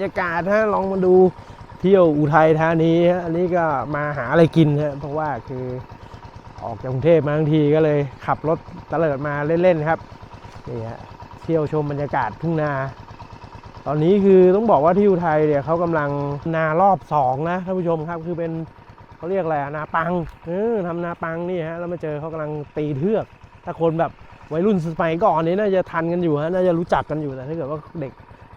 ยนบรรยากาศฮะลองมาดูเที่ยวอุทัยธานีฮะอันนี้ก็มาหาอะไรกินฮะเพราะว่าคือออกจากกรุงเทพมาทั้งทีก็เลยขับรถตะเลิดมาเล่นๆครับนี่ฮะเที่ยวชมบรรยากาศทุ่งนา ตอนนี้คือต้องบอกว่าที่อุทัยเนี่ยเขากำลังนารอบสองนะท่านผู้ชมครับคือเป็นเขาเรียกอะไรนาปังเออทำนาปังนี่ฮะแล้วมาเจอเขากำลังตีเทือก ถ้าคนแบบวัยรุ่นสมัยก่อนนี้น่าจะทันกันอยู่ฮะน่าจะรู้จักกันอยู่แต่ถ้าเกิดว่าเด็ก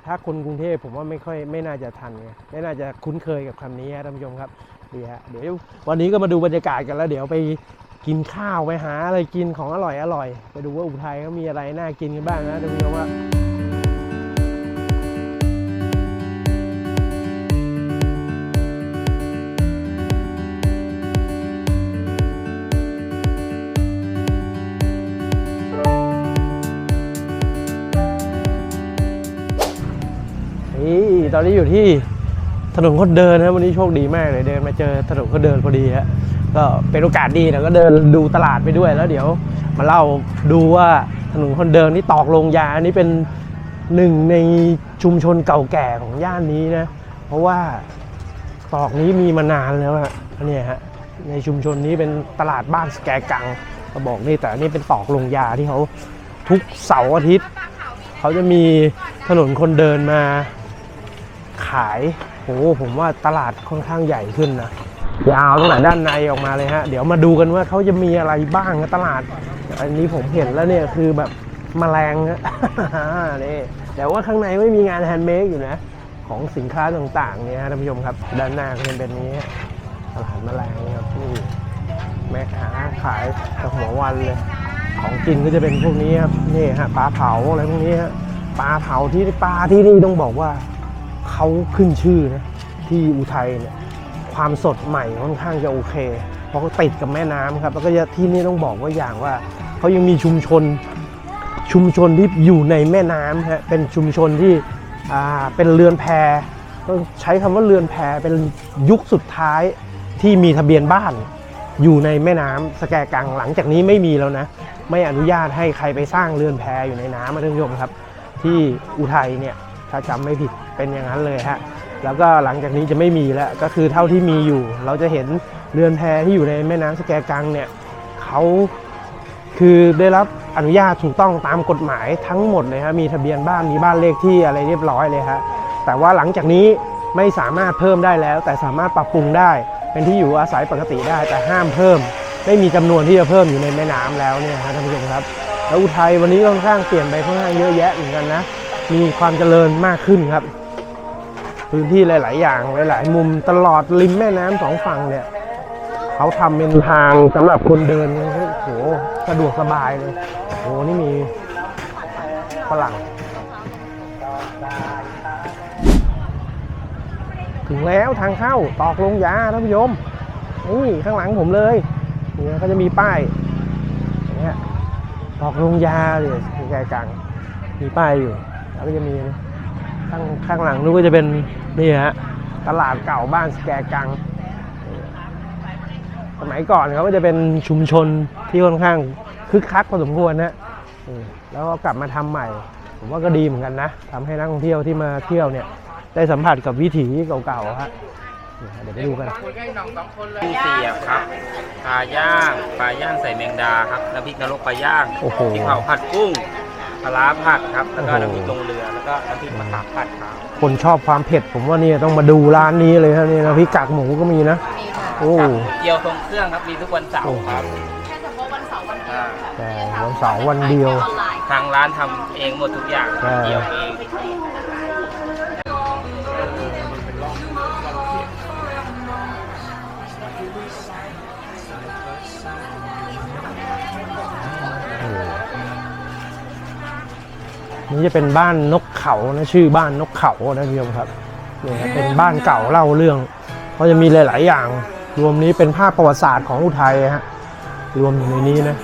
ถ้าคนกรุงเทพผมว่าไม่ค่อยไม่น่าจะทันไงไม่น่าจะคุ้นเคยกับคำนี้ฮะท่านผู้ชมครับดีฮะเดี๋ยววันนี้ก็มาดูบรรยากาศกันแล้ว เดี๋ยวไปกินข้าวไปหาอะไรกินของอร่อยอร่อย ไปดูว่าอุทัยเขามีอะไรน่ากินกันบ้างนะท่านผู้ชมครับ ตอนนี้อยู่ที่ถนนคนเดินนะวันนี้โชคดีมากเลยเดินมาเจอถนนคนเดินพอดีฮะก็เป็นโอกาสดีแล้วก็เดินดูตลาดไปด้วยแล้วเดี๋ยว มาเล่าดูว่าถนนคนเดินนี่ตอกลงยาอันนี้เป็นหนึ่งในชุมชนเก่าแก่ของย่านนี้นะ เพราะว่าตอกนี้มีมานานแล้วฮะนี่ฮะในชุมชนนี้เป็นตลาดบ้านสแกกังก็บอกนี่แต่อันนี่เป็นตอกลงยาที่เขาทุกเสาร์อาทิตย์ เขาจะมีถนนคนเดินมา ขายโอ้ผมว่าตลาดค่อนข้างใหญ่ขึ้นนะยาวตั้งแต่ด้านในออกมาเลยฮะ เดี๋ยวมาดูกันว่าเขาจะมีอะไรบ้างนะตลาด อันนี้ผมเห็นแล้วเนี่ยคือแบบแมลงฮะนี่แต่ว่าข้างในไม่มีงานแฮนด์เมดอยู่นะ ของสินค้าต่างๆเนี่ยฮะท่านผู้ชมครับ ด้านหน้าก็จะเป็นนี้ตลาดแมลงครับนี่แม่ค้าขายกับหัววันเลย ของกินก็จะเป็นพวกนี้ครับนี่ฮะปลาเผาอะไรพวกนี้ฮะปลาเผาที่ปลาที่นี่ต้องบอกว่า เขาขึ้นชื่อนะที่อุทัยเนี่ยความสดใหม่ค่อนข้างจะโอเค เพราะเขาติดกับแม่น้ำครับ แล้วก็ที่นี่ต้องบอกว่าอย่างว่าเขายังมีชุมชนชุมชนที่อยู่ในแม่น้ำฮะเป็นชุมชนที่เป็นเรือนแพต้องใช้คำว่าเรือนแพเป็นยุคสุดท้ายที่มีทะเบียนบ้านอยู่ในแม่น้ำสแกกังหลังจากนี้ไม่มีแล้วนะ ไม่อนุญาตให้ใครไปสร้างเรือนแพอยู่ในน้ำนะท่านผู้ชมครับ ที่อุทัยเนี่ย ถ้าจำไม่ผิดเป็นอย่างนั้นเลยฮะแล้วก็หลังจากนี้จะไม่มีแล้วก็คือเท่าที่มีอยู่ เราจะเห็นเรือนแพที่อยู่ในแม่น้ำสแกกังเนี่ยเขาคือได้รับอนุญาตถูกต้องตามกฎหมายทั้งหมดเลยฮะมีทะเบียนบ้านมีบ้านเลขที่อะไรเรียบร้อยเลยฮะแต่ว่าหลังจากนี้ไม่สามารถเพิ่มได้แล้ว แต่สามารถปรับปรุงได้ เป็นที่อยู่อาศัยปกติได้ แต่ห้ามเพิ่ม ไม่มีจำนวนที่จะเพิ่มอยู่ในแม่น้ำแล้วเนี่ยฮะท่านผู้ชมครับ แล้วอุทัยวันนี้ค่อนข้างเปลี่ยนไปค่อนข้างเยอะแยะเหมือนกันนะ มีความเจริญมากขึ้นครับ พื้นที่หลาย ๆ อย่างหลาย ๆ มุมตลอดริมแม่น้ำสองฝั่งเนี่ยเขาทำเป็นทางสำหรับคนเดินโอ้โหสะดวกสบายเลยโอ้โหนี่มีฝรั่งถึงแล้วทางเข้าตอกลงยาท่านผู้ชมนี่ข้างหลังผมเลยเนี่ยก็จะมีป้ายอย่างเงี้ยตอกลงยาเลยที่ใจกลางมีป้ายอยู่ ก็จะมีข้างข้างหลังนู้นก็จะเป็นนี่ฮะตลาดเก่าบ้านสแกกัง สมัยก่อนเขาก็จะเป็นชุมชนที่ค่อนข้างคึกคักพอสมควรนะอืมแล้วก็กลับมาทำใหม่ ผมว่าก็ดีเหมือนกันนะทำให้นักท่องเที่ยวที่มาเที่ยวเนี่ยได้สัมผัสกับวิถีเก่าๆฮะนี่ฮะเดี๋ยวไปดูกันกุ้งเสียบครับปลาย่างปลาย่างใส่แมงดาครับน้ำพริกนรกปลาย่างโอ้โหพริกเผาผัดกุ้ง ปลาร้าผัดครับ แล้วก็โอ้โหน้ำพริกลงเรือ แล้วก็น้ำพริกมะขามผัดครับคนชอบความเผ็ด ผมว่าเนี่ยต้องมาดูร้านนี้เลยฮะนี่นะพี่กากหมูก็มีนะโอ้กับเจียวทรงเครื่องครับ มีทุกวันเสาโอ้ร์โหครับ แค่เฉพาะวันเสาร์วันเดียวอ่าแต่วันเสาร์วันเดียวออนไลน์ทางร้านทำเองหมดทุกอย่าง ใช่เจียวเอง นี่จะเป็นบ้านนกเขานะชื่อบ้านนกเขานะพี่ชมครับเนี่ยครับเป็นบ้านเก่าเล่าเรื่องเขาจะมีหลาย ๆ อย่าง รวมนี้เป็นภาพประวัติศาสตร์ของอุทัยฮะรวมอยู่ในนี้นะ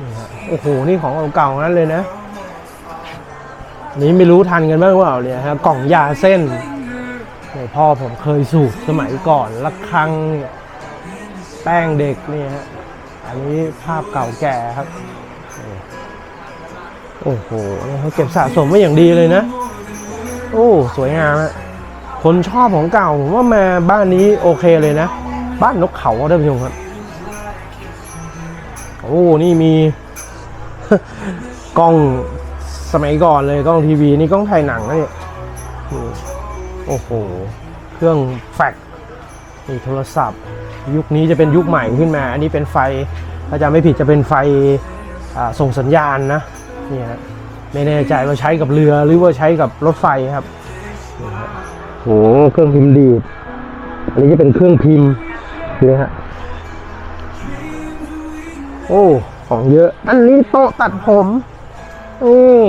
นี่ฮะโอ้โหนี่ของเก่าๆนั้นเลยนะอันนี้ไม่รู้ทันกันบ้างว่าเนี่ยฮะกล่องยาเส้นเนี่ยพ่อผมเคยสูบสมัยก่อนละครังเนี่ยแป้งเด็กเนี่ยฮะอันนี้ภาพเก่าแก่ครับ โอ้โหเขาเก็บสะสมไว้อย่างดีเลยนะ โอ้ สวยงามอะคนชอบของเก่าผมว่ามาบ้านนี้โอเคเลยนะ บ้านนกเขาท่านผู้ชมครับ โอ้ นี่มี กล้องสมัยก่อนเลยกล้องทีวีนี่กล้องถ่ายหนังนะเนี่ยโอ้โห เครื่องแฟกซ์นี่โทรศัพท์ ยุคนี้จะเป็นยุคใหม่ขึ้นมา อันนี้เป็นไฟถ้าจำไม่ผิดจะเป็นไฟส่งสัญญาณนะ นี่ฮะไม่แน่ใจว่าใช้กับเรือหรือว่าใช้กับรถไฟครับนี่ฮะโหเครื่องพิมพ์ดีดอันนี้จะเป็นเครื่องพิมพ์นี่ฮะโอ้ของเยอะ อันนี้โต๊ะตัดผมนี่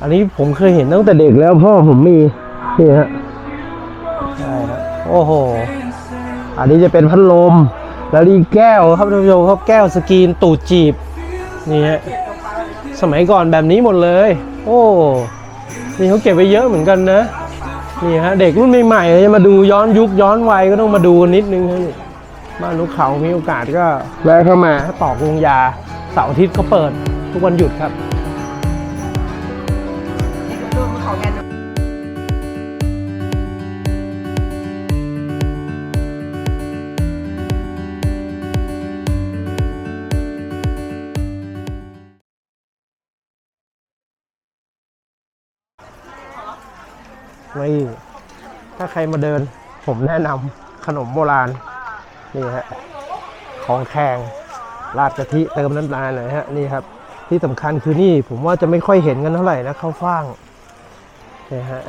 อันนี้ผมเคยเห็นตั้งแต่เด็กแล้วพ่อผมมีนี่ฮะใช่ครับโอ้โหอันนี้จะเป็นพัดลมแล้วนี่แก้วครับท่านผู้ชมครับแก้วสกรีนตูดจีบ นี่ฮะสมัยก่อนแบบนี้หมดเลย โอ้นี่เขาเก็บไว้เยอะเหมือนกันนะนี่ฮะเด็กรุ่นใหม่ๆจะมาดูย้อนยุคย้อนวัยก็ต้องมาดูนิดนึงฮะนี่บ้านลูกเขามีโอกาสก็แวะเข้ามาตอกลงยาเสาร์อาทิตย์เขาเปิดทุกวันหยุดครับ นี่ถ้าใครมาเดิน ผมแนะนำขนมโบราณ นี่ฮะ ของแข็งราดกะทิเติมน้ำตาลหน่อยฮะ นี่ครับ ที่สำคัญคือนี่ผมว่าจะไม่ค่อยเห็นกันเท่าไหร่นะข้าวฟ่างนี่ฮะ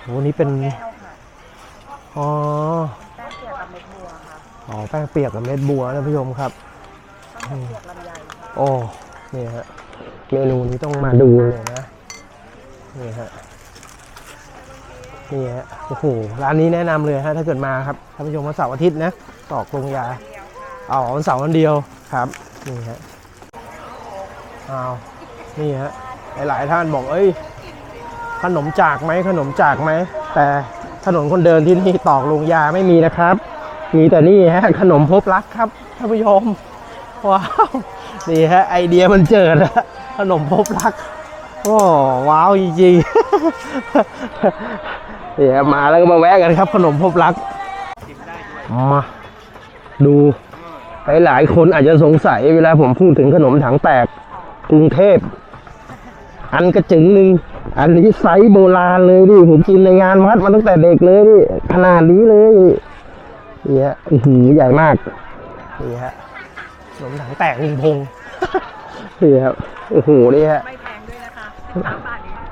โหนี่เป็น อ๋ออ๋อแป้งเปียกกับเม็ดบัวนะผู้ชมครับโอ้นี่ฮะ เมนูนี้ต้องมาดูเลยนะ นี่ฮะ นี่ฮะโอ้โหร้านนี้แนะนำเลยฮะถ้าเกิดมาครับท่านผู้ชมวันเสาร์อาทิตย์นะตอกลงยาอ๋อวันเสาร์วันเดียวครับนี่ฮะอ้าวนี่ฮะหลายๆท่านบอกเอ้ยขนมจากไหมขนมจากไหมแต่ถนนคนเดินที่นี่ตอกลงยาไม่มีนะครับ มีแต่นี่ฮะขนมพบรักครับท่านผู้ชมว้าวนี่ฮะไอเดียมันเจิดนะขนมพบรัก โอ้ว้าวจริงๆเดี๋ยวมาแล้วก็มาแวะกันครับ ขนมพบรักมาดูหลายๆคนอาจจะสงสัยเวลาผมพูดถึงขนมถังแตกกรุงเทพ อันกระจึงหนึ่งอันนี้ไซส์โบราณเลยดิผมกินในงานวัดมาตั้งแต่เด็กเลยดิขนาดนี้เลยนี่ฮะอื้อหือใหญ่มากนี่ฮะขนมถังแตกลุงพงนี่ครับโอ้โหนี่ฮะไม่แพงด้วย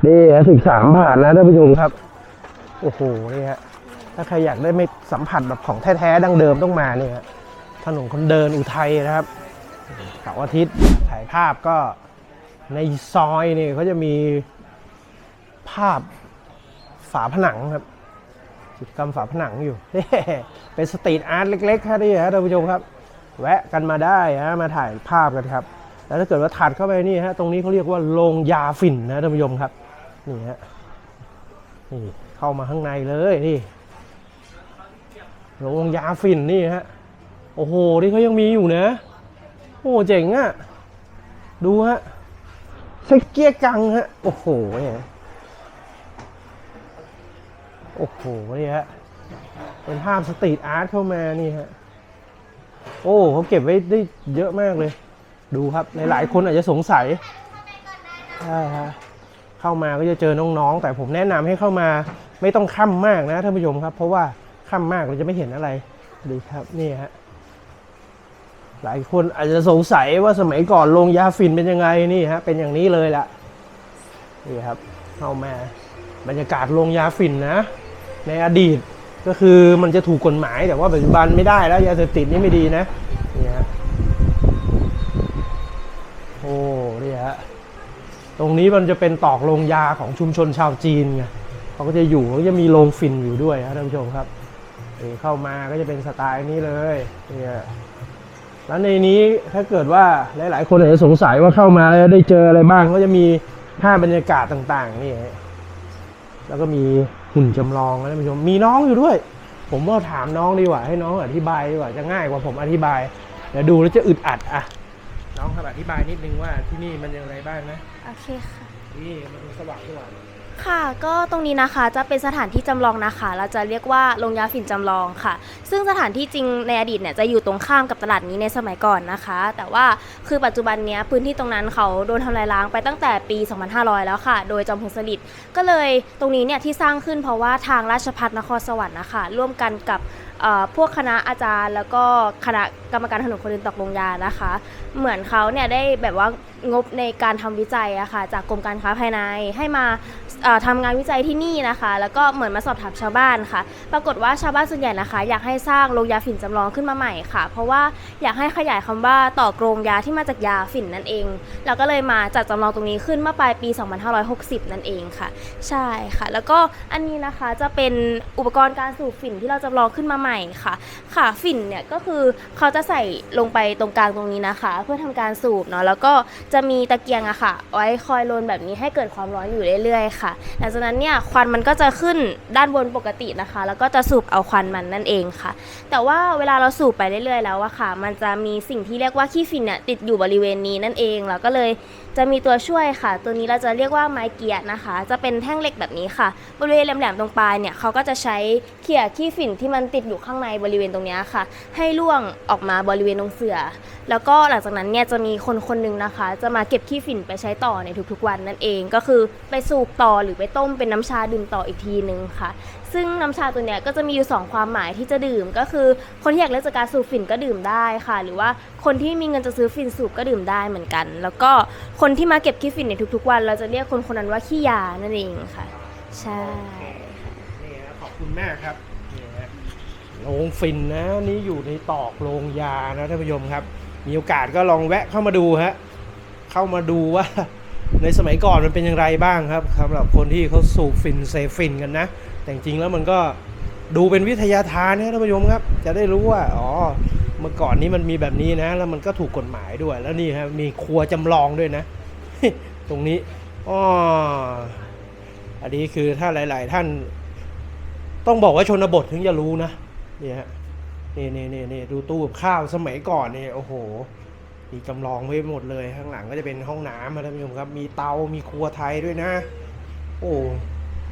นี่ฮะสิบสามบาทนะท่านผู้ชมครับ โอ้โหนี่ฮะถ้าใครอยากได้ไม่สัมผัสแบบของแท้ๆดั้งเดิมต้องมาเนี่ยถนนคนเดินอุทัยนะครับเสาร์อาทิตย์ถ่ายภาพก็ในซอยนี่เขาจะมีภาพฝาผนังครับกิจกรรมฝาผนังอยู่เป็นสตรีทอาร์ตเล็กๆครับนี่ฮะท่านผู้ชมครับ แวะกันมาได้ฮะมาถ่ายภาพกันครับ แล้วถ้าเกิดว่าถัดเข้าไปนี่ฮะตรงนี้เขาเรียกว่าโรงยาฝิ่นนะท่านผู้ชมครับนี่ฮะนี่เข้ามาข้างในเลยนี่โรงยาฝิ่นนี่ฮะโอ้โหนี่เขายังมีอยู่นะโอ้เจ๋งอะดูฮะเซ็กเกียกังฮะโอ้โหเนี่ยโอ้โหนี่ฮะเป็นภาพสตรีทอาร์ตเข้ามานี่ฮะโอ้เขาเก็บไว้ได้เยอะมากเลย ดูครับหลายๆคนอาจจะสงสัยใช่ฮะเข้ามาก็จะเจอน้องๆ แต่ผมแนะนำให้เข้ามาไม่ต้องค่ำมากนะท่านผู้ชมครับ เพราะว่าค่ำมากเราจะไม่เห็นอะไรดีครับนี่ฮะหลายคนอาจจะสงสัยว่าสมัยก่อนโรงยาฝิ่นเป็นยังไงนี่ฮะเป็นอย่างนี้เลยละนี่ครับเข้ามาบรรยากาศโรงยาฝิ่นนะ ในอดีตก็คือมันจะถูกกฎหมายแต่ว่าปัจจุบันไม่ได้แล้วยาเสพติดนี่ไม่ดีนะนี่ฮะ โอ้นี่ฮะตรงนี้มันจะเป็นตอกโรงยาของชุมชนชาวจีนไงเขาก็จะอยู่เขาจะมีโรงฟินอยู่ด้วยครับท่านผู้ชมครับเข้ามาก็จะเป็นสไตล์นี้เลยเนี่ยแล้วในนี้ถ้าเกิดว่าหลาย ๆ คนอาจจะสงสัยว่าเข้ามาแล้วได้เจออะไรบ้างก็จะมีภาพบรรยากาศต่าง ๆ นี่ แล้วก็มีหุ่นจำลองนะท่านผู้ชมมีน้องอยู่ด้วย ผมว่าถามน้องดีกว่าให้น้องอธิบายดีกว่าจะง่ายกว่าผมอธิบายเดี๋ยวดูแล้วจะอึดอัดอะ น้องครับอธิบายนิดนึงว่าที่นี่มันยังไงบ้างนะโอเคค่ะ นี่มันสว่างสว่างค่ะก็ตรงนี้นะคะจะเป็นสถานที่จำลองนะคะ เราจะเรียกว่าโรงยาฝิ่นจำลองค่ะ ซึ่งสถานที่จริงในอดีตเนี่ยจะอยู่ตรงข้ามกับตลาดนี้ในสมัยก่อนนะคะ แต่ว่าคือปัจจุบันเนี้ยพื้นที่ตรงนั้นเขาโดนทำลายล้างไปตั้งแต่ปี 2500 แล้วค่ะ โดยจอมพลสฤษดิ์ก็เลยตรงนี้เนี่ยที่สร้างขึ้นเพราะว่าทางราชพัฒนครสวรรค์นะคะร่วมกันกับเอ่อ พวกคณะอาจารย์ แล้วก็คณะกรรมการถนนคนเดินตกลงยานะคะ เหมือนเขาเนี่ยได้แบบว่างบในการทำวิจัยอะค่ะจากกรมการค้าภายในให้มาเอ่อทำงานวิจัยที่นี่นะคะ แล้วก็เหมือนมาสอบถามชาวบ้านค่ะ ปรากฏว่าชาวบ้านส่วนใหญ่นะคะ อยากให้สร้างโรงยาฝิ่นจำลองขึ้นมาใหม่ค่ะ เพราะว่าอยากให้ขยายคำว่าต่อกรงยาที่มาจากยาฝิ่นนั่นเอง แล้วก็เลยมาจัดจำลองตรงนี้ขึ้นเมื่อปลายปี 2560 นั่นเองค่ะ ใช่ค่ะ แล้วก็อันนี้นะคะจะเป็นอุปกรณ์การสูบฝิ่นที่เราจำลองขึ้นมาใหม่ค่ค่ะฝิ่นเนี่ยก็คือเขาจะใส่ลงไปตรงกลางตรงนี้นะคะ เพื่อทำการสูบเนาะแล้วก็จะมีตะเกียงอะค่ะไว้คอยโรนแบบนี้ให้เกิดความร้อนอยู่เรื่อยๆค่ะหลังจากนั้นเนี่ยควันมันก็จะขึ้นด้านบนปกตินะคะ แล้วก็จะสูบเอาควันมันนั่นเองค่ะ แต่ว่าเวลาเราสูบไปเรื่อยๆแล้วอะค่ะ มันจะมีสิ่งที่เรียกว่าขี้ฝิ่นเนี่ยติดอยู่บริเวณนี้นั่นเองเราก็เลยจะมีตัวช่วยค่ะ ตัวนี้เราจะเรียกว่าไม้เกียร์นะคะ จะเป็นแท่งเหล็กแบบนี้ค่ะ บริเวณแหลมๆตรงปลายเนี่ยเขาก็จะใช้เขี่ยขี้ฝิ่นที่มันติดอยู่ข้างในบริเวณตรงนี้ค่ะ ให้ล่วงออกมาบริเวณตรงเสือ แล้วก็หลังจากนั้นเนี่ยจะมีคนคนหนึ่งนะคะ จะมาเก็บขี้ฝิ่นไปใช้ต่อในทุกๆวันนั่นเองก็คือไปสูบต่อหรือไปต้มเป็นน้ำชาดื่มต่ออีกทีนึงค่ะ ซึ่งน้ำชาตัวเนี้ยก็จะมีอยู่สองความหมายที่จะดื่มก็คือ คนที่อยากเลิกจากการสูบฝิ่นก็ดื่มได้ค่ะ หรือว่าคนที่มีเงินจะซื้อฝิ่นสูบก็ดื่มได้เหมือนกัน แล้วก็คนที่มาเก็บขี้ฝิ่นในทุกๆ วัน เราจะเรียกคนคนนั้นว่าขี้ยานั่นเองค่ะ ใช่นี่ฮะขอบคุณมากครับ โรงฟินนะนี่อยู่ในตอกโรงยานะท่านผู้ชมครับ มีโอกาสก็ลองแวะเข้ามาดูฮะเข้ามาดูว่าในสมัยก่อนมันเป็นอย่างไรบ้างครับสำหรับคนที่เขาสูบฟินเซฟฟินกันนะ แต่จริงแล้วมันก็ดูเป็นวิทยาทานนะท่านผู้ชมครับ จะได้รู้ว่าอ๋อเมื่อก่อนนี้มันมีแบบนี้นะ แล้วมันก็ถูกกฎหมายด้วยแล้วนี่ครับมีครัวจำลองด้วยนะ ตรงนี้อ๋ออันนี้คือถ้าหลาย ๆ ท่าน ต้องบอกว่าชนบทถึงจะรู้นะ นี่ฮะนี่นี่นี่นี่ดูตู้กับข้าวสมัยก่อนนี่โอ้โหมีจำลองไว้หมดเลยข้างหลังก็จะเป็นห้องน้ำนะท่านผู้ชมครับ มีเตา มีครัวไทยด้วยนะ โอ้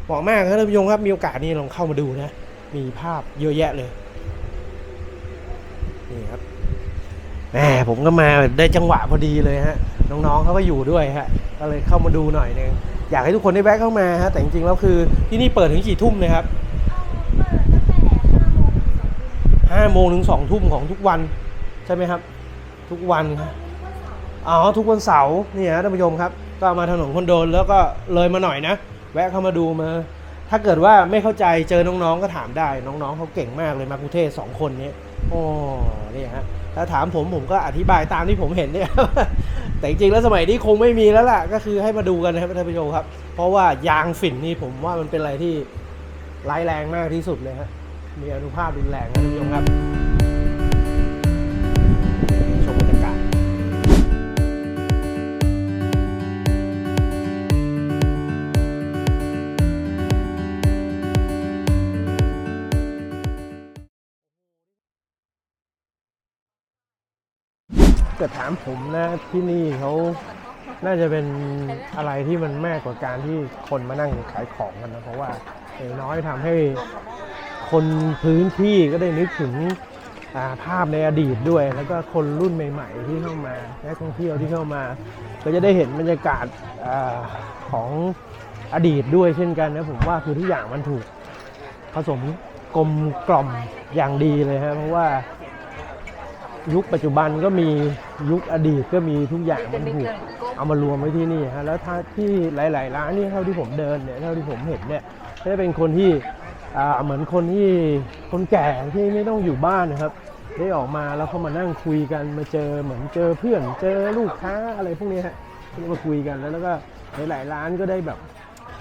เหมาะมากครับท่านผู้ชมครับมีโอกาสนี่ลองเข้ามาดูนะ มีภาพเยอะแยะเลยนี่ครับแหมผมก็มาได้จังหวะพอดีเลยฮะน้องๆเขาก็อยู่ด้วยฮะก็เลยเข้ามาดูหน่อยนึงอยากให้ทุกคนได้แวะเข้ามาฮะแต่จริงๆแล้วคือที่นี่เปิดถึงกี่ทุ่มนะครับ ห้าโมงถึงสองทุ่มของทุกวันใช่ไหมครับ ทุกวันครับอ๋อทุกวันเสาร์นี่ฮะท่านผู้ชมครับ ก็มาถนนคนเดินแล้วก็เลยมาหน่อยนะ แวะเข้ามาดูมา ถ้าเกิดว่าไม่เข้าใจเจอน้องๆก็ถามได้น้องๆเขาเก่งมากเลยมากรุเทศสองคนนี้โอ้นี่ฮะถ้าถามผมผมก็อธิบายตามที่ผมเห็นเนี่ยแต่จริงๆแล้วสมัยนี้คงไม่มีแล้วล่ะ ก็คือให้มาดูกันนะครับท่านผู้ชมครับ เพราะว่ายางฝิ่นนี่ผมว่ามันเป็นอะไรที่ร้ายแรงมากที่สุดเลยฮะ มีอนุภาพรุนแรงนะท่านผู้ชมครับชมบรรยากาศเกิดถามผมนะที่นี่เขาน่าจะเป็นอะไรที่มันแมากว่าการที่คนมานั่งขายของกันนะเพราะว่าอย่างน้อยทำให้ คนพื้นที่ก็ได้นึกถึงาภาพในอดีตด้วย แล้วก็คนรุ่นใหม่ ๆ ที่เข้ามานักท่องเที่ยวที่เข้ามา ก็จะได้เห็นบรรยากาศอาของอดีตด้วยเช่นกันนะผมว่าคือทุกอย่างมันถูกผสมกลมกล่อมอย่างดีเลยฮะเพราะว่ายุคปัจจุบันก็มียุคอดีตก็มีทุกอย่างมันถูกเอามารวมไว้ที่นี่ฮะแล้วถ้าที่หลาย ๆ ร้านนี่เท่าที่ผมเดินเนี่ยเท่าที่ผมเห็นเนี่ยจะเป็นคนที่ เหมือนคนที่คนแก่ที่ไม่ต้องอยู่บ้านนะครับ ได้ออกมาแล้วเขามานั่งคุยกันมาเจอเหมือนเจอเพื่อนเจอลูกค้าอะไรพวกนี้ฮะที่มาคุยกันแล้วแล้วก็หลายๆร้านก็ได้แบบ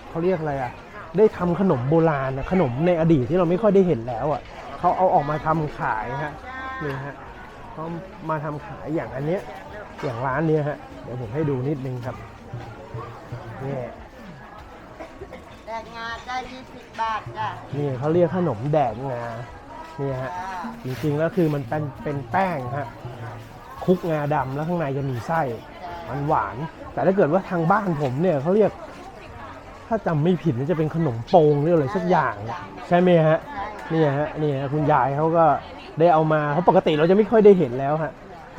เขาเรียกอะไรอะได้ทำขนมโบราณอะขนมในอดีตที่เราไม่ค่อยได้เห็นแล้วอะเขาเอาออกมาทำขายฮะนี่ฮะเขามาทำขายอย่างอันเนี้ยอย่างร้านเนี้ยฮะเดี๋ยวผมให้ดูนิดนึงครับนี่ ดกงาได้ยี่สิบบาทจ้ะนี่เขาเรียกขนมแดกงานี่ฮะจริงๆแล้วคือมันเป็นเป็นแป้งฮะคลุกงาดำแล้วข้างในจะมีไส้มันหวาน แต่ถ้าเกิดว่าทางบ้านผมเนี่ยเขาเรียก ถ้าจำไม่ผิดมันจะเป็นขนมโปงหรืออะไรสักอย่างอะใช่ไหมฮะนี่ฮะนี่ฮะคุณยายเขาก็ได้เอามาเพราะปกติเราจะไม่ค่อยได้เห็นแล้วฮะ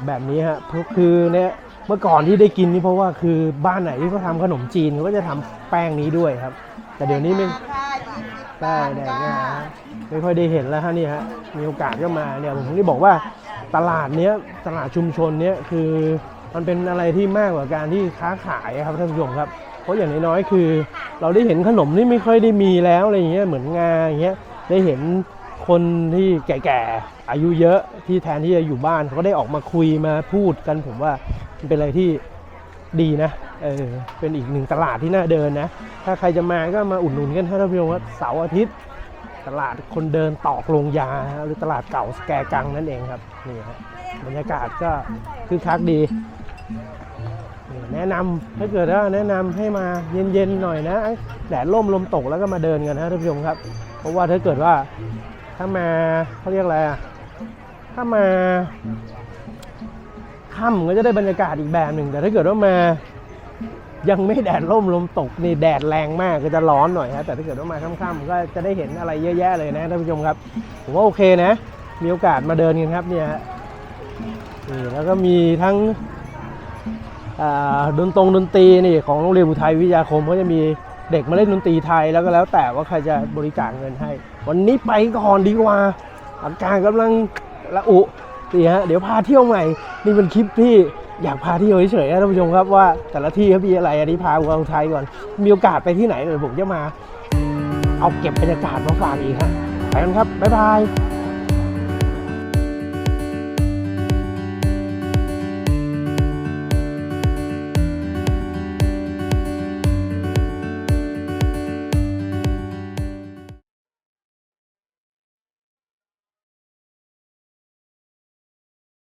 แบบนี้ฮะเพราะคือเนี่ยเมื่อก่อนที่ได้กินนี่เพราะว่าคือบ้านไหนที่เขาทำขนมจีนเขาก็จะทำแป้งนี้ด้วยครับ แต่เดี๋ยวนี้ไม่ค่ะยี่สิบได้บาทแดกจ้าง่ายฮะไม่ค่อยได้เห็นแล้วฮะนี่ฮะมีโอกาสก็มาเนี่ยผมถึงได้บอกว่าตลาดเนี้ยตลาดชุมชนเนี้ยคือมันเป็นอะไรที่มากกว่าการที่ค้าขายครับท่านผู้ชมครับ เพราะอย่างน้อยๆคือ เราได้เห็นขนมที่ไม่ค่อยได้มีแล้วอะไรอย่างเงี้ยเหมือนงาอย่างเงี้ยได้เห็นคนที่แก่ๆอายุเยอะที่แทนที่จะอยู่บ้านเขาก็ได้ออกมาคุยมาพูดกันผมว่ามันเป็นอะไรที่ดีนะเออเป็นอีกหนึ่งตลาดที่น่าเดินนะ ถ้าใครจะมาก็มาอุดหนุนกันถ้าท่านผู้ชมว่าเสาร์อาทิตย์ ตลาดคนเดินตอกลงยา หรือตลาดเก่าสแกกังนั่นเองครับนี่ครับบรรยากาศก็คึกคักดีแนะนำถ้าเกิดว่าแนะนำให้มาเย็นๆหน่อยนะแดดร่มลมตกแล้วก็มาเดินกันนะท่านผู้ชมครับ เพราะว่าถ้าเกิดว่าถ้ามาเขาเรียกอะไรอะถ้ามาค่ำก็จะได้บรรยากาศอีกแบบหนึ่งแต่ถ้าเกิดว่ามา ยังไม่แดดร่มลมตกนี่แดดแรงมากก็จะร้อนหน่อยฮะแต่ถ้าเกิดว่ามาค่ำๆก็จะได้เห็นอะไรเยอะแยะเลยนะท่านผู้ชมครับผมว่าโอเคนะ มีโอกาสมาเดินกันครับเนี่ยฮะนี่แล้วก็มีทั้งอ่าดนตรงดนตรีนี่ของโรงเรียนอุทัยวิทยาคมก็จะมีเด็กมาเล่นดนตรีไทยแล้วก็แล้วแต่ว่าใครจะบริจาคเงินให้ วันนี้ไปก่อนดีกว่าอาการกำลังระอุนี่ฮะเดี๋ยวพาเที่ยวใหม่นี่เป็นคลิปที่ อยากพาเที่ยวเฉยๆนะท่านผู้ชมครับว่าแต่ละที่เขามีอะไรอันนี้พาอุทัยก่อน มีโอกาสไปที่ไหนเดี๋ยวผมจะมา เอาเก็บบรรยากาศมาฝากอีกฮะไปกันครับบ๊ายบาย